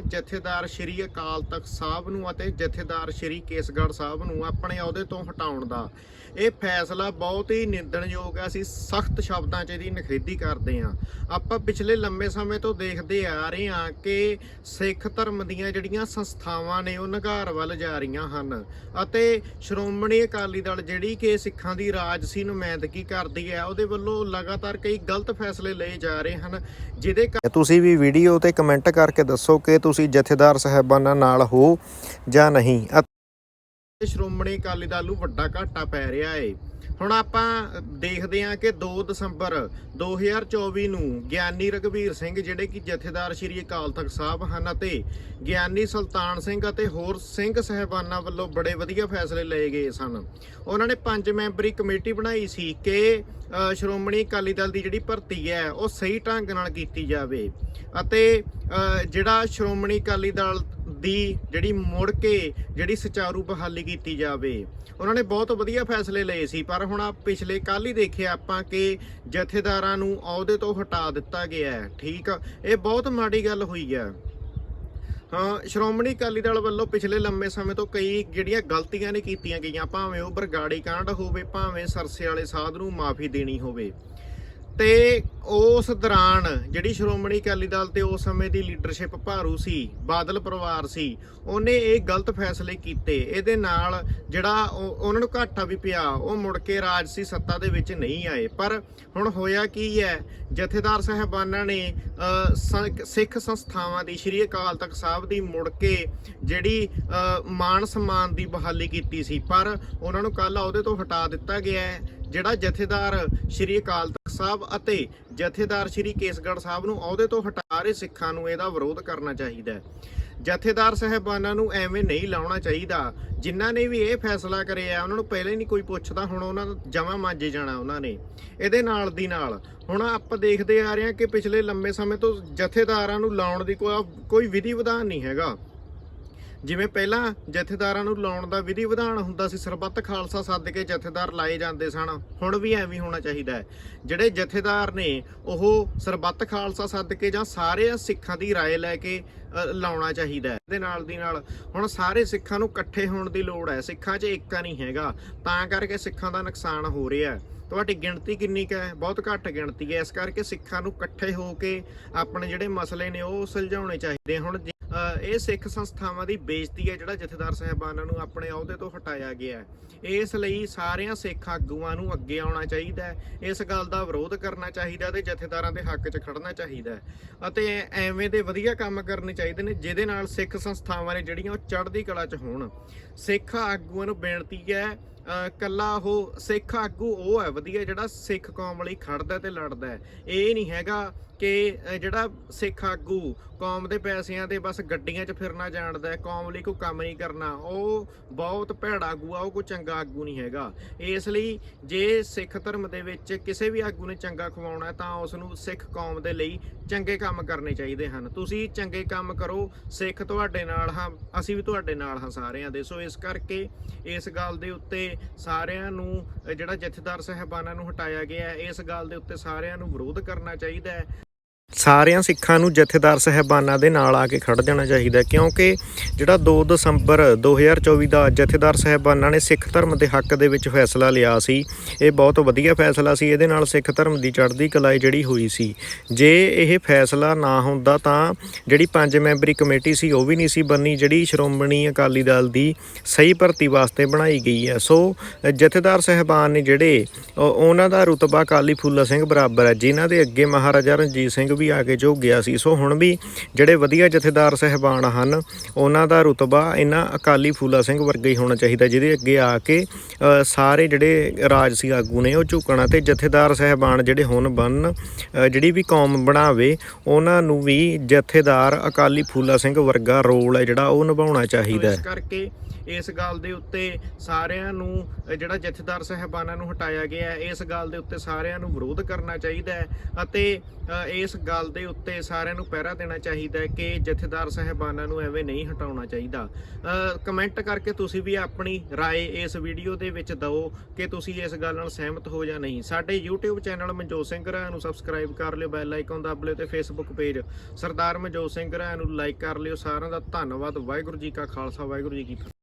ਜਥੇਦਾਰ ਸ਼੍ਰੀ ਅਕਾਲ ਤਖਤ ਸਾਹਿਬ ਨੂੰ ਅਤੇ ਜਥੇਦਾਰ ਸ਼੍ਰੀ ਕੇਸਗੜ੍ਹ ਸਾਹਿਬ ਨੂੰ ਆਪਣੇ ਅਹੁਦੇ ਤੋਂ ਹਟਾਉਣ ਦਾ। ਇਹ ਫੈਸਲਾ ਬਹੁਤ ਹੀ ਨਿੰਦਣਯੋਗ ਹੈ। ਅਸੀਂ ਸਖਤ ਸ਼ਬਦਾਂ 'ਚ ਇਹਦੀ ਨਿਖੇਧੀ ਕਰਦੇ ਹਾਂ। ਆਪਾਂ ਪਿਛਲੇ ਲੰਮੇ ਸਮੇਂ ਤੋਂ ਦੇਖਦੇ ਆ ਰਹੇ ਹਾਂ ਕਿ ਸਿੱਖ ਧਰਮ ਦੀਆਂ ਜਿਹੜੀਆਂ ਸੰਸਥਾਵਾਂ ਨੇ ਉਹ ਨਗਾਰ ਵੱਲ ਜਾ ਰਹੀਆਂ ਹਨ ਅਤੇ ਸ਼੍ਰੋਮਣੀ ਅਕਾਲੀ ਦਲ ਜਿਹੜੀ ਕਿ ਸਿੱਖਾਂ ਦੀ ਰਾਜਸੀ ਨੁਮਾਇੰਦਗੀ ਕਰਦੀ ਹੈ, ਉਹਦੇ ਵੱਲੋਂ ਲਗਾਤਾਰ ਕਈ ਗਲਤ ਫੈਸਲੇ ਲਏ ਜਾ ਰਹੇ ਹਨ। ਜਿਹਦੇ ਤੁਸੀਂ ਵੀ ਵੀਡੀਓ ਤੇ ਕਮੈਂਟ ਕਰਕੇ ਦੱਸੋ ਕਿ ਤੁਸੀਂ ਜਥੇਦਾਰ ਸਾਹਿਬਾਨਾਂ ਨਾਲ ਹੋ ਜਾਂ ਨਹੀਂ? ਸ਼੍ਰੋਮਣੀ ਅਕਾਲੀ ਦਲ ਨੂੰ ਵੱਡਾ ਘਾਟਾ ਪੈ ਰਿਹਾ ਏ। ਹੁਣ ਆਪਾਂ ਦੇਖਦੇ ਹਾਂ ਕਿ 2 ਦਸੰਬਰ 2024 ਨੂੰ ਗਿਆਨੀ ਰਘਵੀਰ ਸਿੰਘ ਜਿਹੜੇ ਕਿ ਜਥੇਦਾਰ ਸ਼੍ਰੀ ਅਕਾਲ ਤਖਤ ਸਾਹਿਬ ਹਨ ਅਤੇ ਗਿਆਨੀ ਸੁਲਤਾਨ ਸਿੰਘ ਅਤੇ ਹੋਰ ਸਿੰਘ ਸਹਿਬਾਨਾਂ ਵੱਲੋਂ ਬੜੇ ਵਧੀਆ ਫੈਸਲੇ ਲਏ ਗਏ ਸਨ। ਉਹਨਾਂ ਨੇ ਪੰਜ ਮੈਂਬਰੀ ਕਮੇਟੀ ਬਣਾਈ ਸੀ ਕਿ ਸ਼੍ਰੋਮਣੀ ਅਕਾਲੀ ਦਲ ਦੀ ਜਿਹੜੀ ਭਰਤੀ ਹੈ, ਉਹ ਸਹੀ ਢੰਗ ਨਾਲ ਕੀਤੀ ਜਾਵੇ ਅਤੇ ਜਿਹੜਾ ਸ਼੍ਰੋਮਣੀ ਅਕਾਲੀ ਦਲ ਦੀ ਜਿਹੜੀ ਮੁੜ ਕੇ ਜਿਹੜੀ ਸੁਚਾਰੂ ਬਹਾਲੀ ਕੀਤੀ ਜਾਵੇ। ਉਹਨਾਂ ਨੇ ਬਹੁਤ ਵਧੀਆ ਫੈਸਲੇ ਲਏ ਸੀ, ਪਰ ਹੁਣ ਆ ਪਿਛਲੇ ਕੱਲ ਹੀ ਦੇਖਿਆ ਆਪਾਂ ਕਿ ਜਥੇਦਾਰਾਂ ਨੂੰ ਅਹੁਦੇ ਤੋਂ ਹਟਾ ਦਿੱਤਾ ਗਿਆ ਹੈ, ਠੀਕ? ਇਹ ਬਹੁਤ ਮਾੜੀ ਗੱਲ ਹੋਈ ਹੈ। ਹਾਂ, ਸ਼੍ਰੋਮਣੀ ਅਕਾਲੀ ਦਲ ਵੱਲੋਂ ਪਿਛਲੇ ਲੰਮੇ ਸਮੇਂ ਤੋਂ ਕਈ ਜਿਹੜੀਆਂ ਗਲਤੀਆਂ ਨੇ ਕੀਤੀਆਂ ਗਈਆਂ, ਭਾਵੇਂ ਉਹ ਬਰਗਾੜੀ ਕਾਂਡ ਹੋਵੇ, ਭਾਵੇਂ ਸਰਸੇ ਵਾਲੇ ਸਾਧ ਨੂੰ ਮਾਫੀ ਦੇਣੀ ਹੋਵੇ। ਤੇ ਉਸ ਦੌਰਾਨ ਜਿਹੜੀ ਸ਼੍ਰੋਮਣੀ ਅਕਾਲੀ ਦਲ ਤੇ ਉਸ ਸਮੇਂ ਦੀ ਲੀਡਰਸ਼ਿਪ ਭਾਰੂ ਸੀ ਬਾਦਲ ਪਰਿਵਾਰ ਸੀ ਉਹਨੇ ਇਹ ਗਲਤ ਫੈਸਲੇ ਕੀਤੇ। ਇਹਦੇ ਨਾਲ ਜਿਹੜਾ ਉਹ- ਉਹਨਾਂ ਨੂੰ ਘਾਟਾ ਵੀ ਪਿਆ। ਉਹ ਮੁੜ ਕੇ ਰਾਜਸੀ ਸੱਤਾ ਦੇ ਵਿੱਚ ਨਹੀਂ ਆਏ। ਪਰ ਹੁਣ ਹੋਇਆ ਕੀ ਹੈ? ਜਥੇਦਾਰ ਸਾਹਿਬਾਨਾਂ ਨੇ ਸਿੱਖ ਸੰਸਥਾਵਾਂ ਦੀ ਸ਼੍ਰੀ ਅਕਾਲ ਤਖਤ ਸਾਹਿਬ ਦੀ ਮੁੜ ਕੇ ਜਿਹੜੀ ਅ, ਮਾਨ ਸਨਮਾਨ ਦੀ ਬਹਾਲੀ ਕੀਤੀ ਸੀ। ਪਰ ਉਹਨਾਂ ਨੂੰ ਕੱਲ ਉਹਦੇ ਤੋਂ ਹਟਾ ਦਿੱਤਾ ਗਿਆ ਹੈ। ਜਿਹੜਾ ਜਥੇਦਾਰ ਸ਼੍ਰੀ ਅਕਾਲ ਤਖਤ ਸਾਹਿਬ ਅਤੇ ਜਥੇਦਾਰ ਸ਼੍ਰੀ ਕੇਸਗੜ੍ਹ ਸਾਹਿਬ ਨੂੰ ਅਹੁਦੇ ਤੋਂ ਹਟਾ ਰਹੇ ਸਿੱਖਾਂ ਨੂੰ ਇਹਦਾ ਵਿਰੋਧ ਕਰਨਾ ਚਾਹੀਦਾ ਹੈ। ਜਥੇਦਾਰ ਸਾਹਿਬਾਨਾਂ ਨੂੰ ਐਵੇਂ ਨਹੀਂ ਲਾਉਣਾ ਚਾਹੀਦਾ। ਜਿਨ੍ਹਾਂ ਨੇ ਵੀ ਇਹ ਫੈਸਲਾ ਕਰਿਆ, ਉਹਨਾਂ ਨੂੰ ਪਹਿਲਾਂ ਹੀ ਨਹੀਂ ਕੋਈ ਪੁੱਛਦਾ, ਹੁਣ ਉਹਨਾਂ ਨੂੰ ਜਮਾ ਮਾਂਜੇ ਜਾਣਾ ਉਹਨਾਂ ਨੇ। ਇਹਦੇ ਨਾਲ ਦੀ ਨਾਲ, ਹੁਣ ਆਪਾਂ ਦੇਖਦੇ ਆ ਰਹੇ ਹਾਂ ਕਿ ਪਿਛਲੇ ਲੰਮੇ ਸਮੇਂ ਤੋਂ ਜਥੇਦਾਰਾਂ ਨੂੰ ਲਾਉਣ ਦੀ ਕੋਈ ਵਿਧੀ ਵਿਧਾਨ ਨਹੀਂ ਹੈਗਾ। ਜਿਵੇਂ ਪਹਿਲਾਂ ਜਥੇਦਾਰਾਂ ਨੂੰ ਲਾਉਣ ਦਾ ਵਿਧੀ ਵਿਧਾਨ ਹੁੰਦਾ ਸੀ ਸਰਬੱਤ ਖਾਲਸਾ ਸੱਦ ਕੇ ਜਥੇਦਾਰ ਲਾਏ ਜਾਂਦੇ ਸਨ ਹੁਣ ਵੀ ਐਵੇਂ ਹੋਣਾ ਚਾਹੀਦਾ ਹੈ ਜਿਹੜੇ ਜਥੇਦਾਰ ਨੇ ਉਹ ਸਰਬੱਤ ਖਾਲਸਾ ਸੱਦ ਕੇ ਜਾਂ ਸਾਰੇ ਸਿੱਖਾਂ ਦੀ رائے ਲੈ ਕੇ ਅ, ਲਾਉਣਾ ਚਾਹੀਦਾ ਹੈ ਇਹਦੇ ਨਾਲ ਦੀ ਨਾਲ ਹੁਣ ਸਾਰੇ ਸਿੱਖਾਂ ਨੂੰ ਇਕੱਠੇ ਹੋਣ ਦੀ ਲੋੜ ਹੈ ਸਿੱਖਾਂ 'ਚ ਏਕਾ ਨਹੀਂ ਹੈਗਾ ਤਾਂ ਕਰਕੇ ਸਿੱਖਾਂ ਦਾ ਨੁਕਸਾਨ ਹੋ ਰਿਹਾ ਹੈ ਤੁਹਾਡੀ ਗਿਣਤੀ ਕਿੰਨੀ ਕੁ ਹੈ? ਬਹੁਤ ਘੱਟ ਗਿਣਤੀ ਹੈ। ਇਸ ਕਰਕੇ ਸਿੱਖਾਂ ਨੂੰ ਇਕੱਠੇ ਹੋ ਕੇ ਆਪਣੇ ਜਿਹੜੇ ਮਸਲੇ ਨੇ, ਉਹ ਸੁਲਝਾਉਣੇ ਚਾਹੀਦੇ ਹੁਣ ਇਹ ਸਿੱਖ ਸੰਸਥਾਵਾਂ ਦੀ ਬੇਇੱਜ਼ਤੀ ਹੈ, ਜਿਹੜਾ ਜਥੇਦਾਰ ਸਾਹਿਬਾਨਾਂ ਨੂੰ ਆਪਣੇ ਅਹੁਦੇ ਤੋਂ ਹਟਾਇਆ ਗਿਆ ਇਸ ਲਈ ਸਾਰਿਆਂ ਸਿੱਖ ਆਗੂਆਂ ਨੂੰ ਅੱਗੇ ਆਉਣਾ ਚਾਹੀਦਾ ਹੈ। ਇਸ ਗੱਲ ਦਾ ਵਿਰੋਧ ਕਰਨਾ ਚਾਹੀਦਾ ਤੇ ਜਥੇਦਾਰਾਂ ਦੇ ਹੱਕ 'ਚ ਖੜਨਾ ਚਾਹੀਦਾ ਅਤੇ ਐਵੇਂ ਦੇ ਵਧੀਆ ਕੰਮ ਕਰਨੇ ਚਾਹੀਦੇ ਨੇ, ਜਿਹਦੇ ਨਾਲ ਸਿੱਖ ਸੰਸਥਾਵਾਂ ਨੇ ਜਿਹੜੀਆਂ ਉਹ ਚੜ੍ਹਦੀ ਕਲਾ 'ਚ ਹੋਣ। ਸਿੱਖ ਆਗੂਆਂ ਨੂੰ ਬੇਨਤੀ ਹੈ ਕੱਲਾ ਉਹ ਸਿੱਖ ਆਗੂ, ਉਹ ਹੈ ਵਧੀਆ ਜਿਹੜਾ ਸਿੱਖ ਕੌਮ ਲਈ ਖੜਦਾ ਤੇ ਲੜਦਾ ਹੈ। ਇਹ ਨਹੀਂ ਹੈਗਾ ਕਿ ਜਿਹੜਾ ਸਿੱਖ ਆਗੂ ਕੌਮ ਦੇ ਪੈਸਿਆਂ ਤੇ ਬਸ ਗੱਡੀਆਂ 'ਚ ਫਿਰਨਾ ਜਾਣਦਾ ਹੈ, ਕੌਮ ਲਈ ਕੋਈ ਕੰਮ ਨਹੀਂ ਕਰਨਾ, ਉਹ ਬਹੁਤ ਭੈੜਾ ਆਗੂ ਆ, ਉਹ ਕੋਈ ਚੰਗਾ ਆਗੂ ਨਹੀਂ ਹੈਗਾ। ਇਸ ਲਈ ਜੇ ਸਿੱਖ ਧਰਮ ਦੇ ਵਿੱਚ ਕਿਸੇ ਵੀ ਆਗੂ ਨੇ ਚੰਗਾ ਖਵਾਉਣਾ ਤਾਂ ਉਸ ਨੂੰ ਸਿੱਖ ਕੌਮ ਦੇ ਲਈ ਚੰਗੇ ਕੰਮ ਕਰਨੇ ਚਾਹੀਦੇ ਹਨ। ਤੁਸੀਂ ਚੰਗੇ ਕੰਮ ਕਰੋ, ਸਿੱਖ ਤੁਹਾਡੇ ਨਾਲ ਹਾਂ, ਅਸੀਂ ਵੀ ਤੁਹਾਡੇ ਨਾਲ ਹਾਂ ਸਾਰਿਆਂ ਦੇ। ਸੋ ਇਸ ਕਰਕੇ ਇਸ ਗੱਲ ਦੇ ਉੱਤੇ ਸਾਰਿਆਂ ਨੂੰ ਜਿਹੜਾ ਜਥੇਦਾਰ ਸਾਹਿਬਾਨਾਂ ਨੂੰ ਹਟਾਇਆ ਗਿਆ ਇਸ ਗੱਲ ਦੇ ਉੱਤੇ ਸਾਰਿਆਂ ਨੂੰ ਵਿਰੋਧ ਕਰਨਾ ਚਾਹੀਦਾ ਹੈ। ਸਾਰਿਆਂ ਸਿੱਖਾਂ ਨੂੰ ਜਥੇਦਾਰ ਸਹਿਬਾਨਾਂ ਦੇ ਨਾਲ ਆ ਕੇ ਖੜ ਜਾਣਾ ਚਾਹੀਦਾ ਕਿਉਂਕਿ ਜਿਹੜਾ 2 ਦਸੰਬਰ 2024 ਦਾ ਜਥੇਦਾਰ ਸਹਿਬਾਨਾਂ ਨੇ ਸਿੱਖ ਧਰਮ ਦੇ ਹੱਕ ਦੇ ਵਿੱਚ ਫੈਸਲਾ ਲਿਆ ਸੀ, ਇਹ ਬਹੁਤ ਵਧੀਆ ਫੈਸਲਾ ਸੀ। ਇਹਦੇ ਨਾਲ ਸਿੱਖ ਧਰਮ ਦੀ ਚੜ੍ਹਦੀ ਕਲਾਈ ਜਿਹੜੀ ਹੋਈ ਸੀ। ਜੇ ਇਹ ਫੈਸਲਾ ਨਾ ਹੁੰਦਾ ਤਾਂ ਜਿਹੜੀ ਪੰਜ ਮੈਂਬਰੀ ਕਮੇਟੀ ਸੀ, ਉਹ ਵੀ ਨਹੀਂ ਸੀ ਬੰਨੀ, ਜਿਹੜੀ ਸ਼੍ਰੋਮਣੀ ਅਕਾਲੀ ਦਲ ਦੀ ਸਹੀ ਭਰਤੀ ਵਾਸਤੇ ਬਣਾਈ ਗਈ ਹੈ। ਸੋ, ਜਥੇਦਾਰ ਸਹਿਬਾਨ ਨੇ ਜਿਹੜੇ ਉਹਨਾਂ ਦਾ ਰੁਤਬਾ ਕਾਲੀ ਫੂਲਾ ਸਿੰਘ ਬਰਾਬਰ ਹੈ, ਜਿਨ੍ਹਾਂ ਦੇ ਅੱਗੇ ਮਹਾਰਾਜਾ ਰਣਜੀਤ ਸਿੰਘ ਵੀ ਆ ਕੇ ਝੁਕ ਗਿਆ ਸੀ। ਸੋ ਹੁਣ ਵੀ ਜਿਹੜੇ ਵਧੀਆ ਜਥੇਦਾਰ ਸਹਿਬਾਨ ਹਨ, ਉਹਨਾਂ ਦਾ ਰੁਤਬਾ ਇਹਨਾਂ ਅਕਾਲੀ ਫੂਲਾ ਸਿੰਘ ਵਰਗਾ ਹੀ ਹੋਣਾ ਚਾਹੀਦਾ, ਜਿਹਦੇ ਅੱਗੇ ਆ ਕੇ ਸਾਰੇ ਜਿਹੜੇ ਰਾਜਸੀ ਆਗੂ ਨੇ ਉਹ ਝੁਕਣਾ ਤੇ ਜਥੇਦਾਰ ਸਹਿਬਾਨ ਜਿਹੜੇ ਹੁਣ ਬਣਨ ਜਿਹੜੀ ਵੀ ਕੌਮ ਬਣਾਵੇ, ਉਹਨਾਂ ਨੂੰ ਵੀ ਜਥੇਦਾਰ ਅਕਾਲੀ ਫੂਲਾ ਸਿੰਘ ਵਰਗਾ ਰੋਲ ਹੈ ਜਿਹੜਾ ਉਹ ਨਿਭਾਉਣਾ ਚਾਹੀਦਾ ਹੈ। ਇਸ ਕਰਕੇ ਇਸ ਗੱਲ ਦੇ ਉੱਤੇ ਸਾਰਿਆਂ ਨੂੰ ਅ, ਜਿਹੜਾ ਜਥੇਦਾਰ ਸਾਹਿਬਾਨਾਂ ਨੂੰ ਹਟਾਇਆ ਗਿਆ ਹੈ ਇਸ ਗੱਲ ਦੇ ਉੱਤੇ ਸਾਰਿਆਂ ਨੂੰ ਵਿਰੋਧ ਕਰਨਾ ਚਾਹੀਦਾ ਹੈ ਅਤੇ ਅ, ਇਸ ਗੱਲ ਦੇ ਉੱਤੇ ਸਾਰਿਆਂ ਨੂੰ ਪਹਿਰਾ ਦੇਣਾ ਚਾਹੀਦਾ ਹੈ ਕਿ ਜਥੇਦਾਰ ਸਾਹਿਬਾਨਾਂ ਨੂੰ ਐਵੇਂ ਨਹੀਂ ਹਟਾਉਣਾ ਚਾਹੀਦਾ ਅ, ਕਮੈਂਟ ਕਰਕੇ ਤੁਸੀਂ ਵੀ ਆਪਣੀ رائے ਇਸ ਵੀਡੀਓ ਦੇ ਵਿੱਚ ਦਿਓ ਕਿ ਤੁਸੀਂ ਇਸ ਗੱਲ ਨਾਲ ਸਹਿਮਤ ਹੋ ਜਾਂ ਨਹੀਂ ਸਾਡੇ YouTube ਚੈਨਲ ਮਨਜੋਤ ਸਿੰਘ ਰਾਏ ਨੂੰ ਸਬਸਕ੍ਰਾਈਬ ਕਰ ਲਿਓ ਬੈਲ ਆਈਕਨ ਦਬ ਲਿਓ ਤੇ Facebook ਪੇਜ ਸਰਦਾਰ ਮਨਜੋਤ ਸਿੰਘ ਰਾਏ ਨੂੰ ਲਾਈਕ ਕਰ ਲਿਓ ਸਾਰਿਆਂ ਦਾ ਧੰਨਵਾਦ ਵਾਹਿਗੁਰੂ ਜੀ ਕਾ ਖਾਲਸਾ ਵਾਹਿਗੁਰੂ ਜੀ ਕੀ ਫਤਿਹ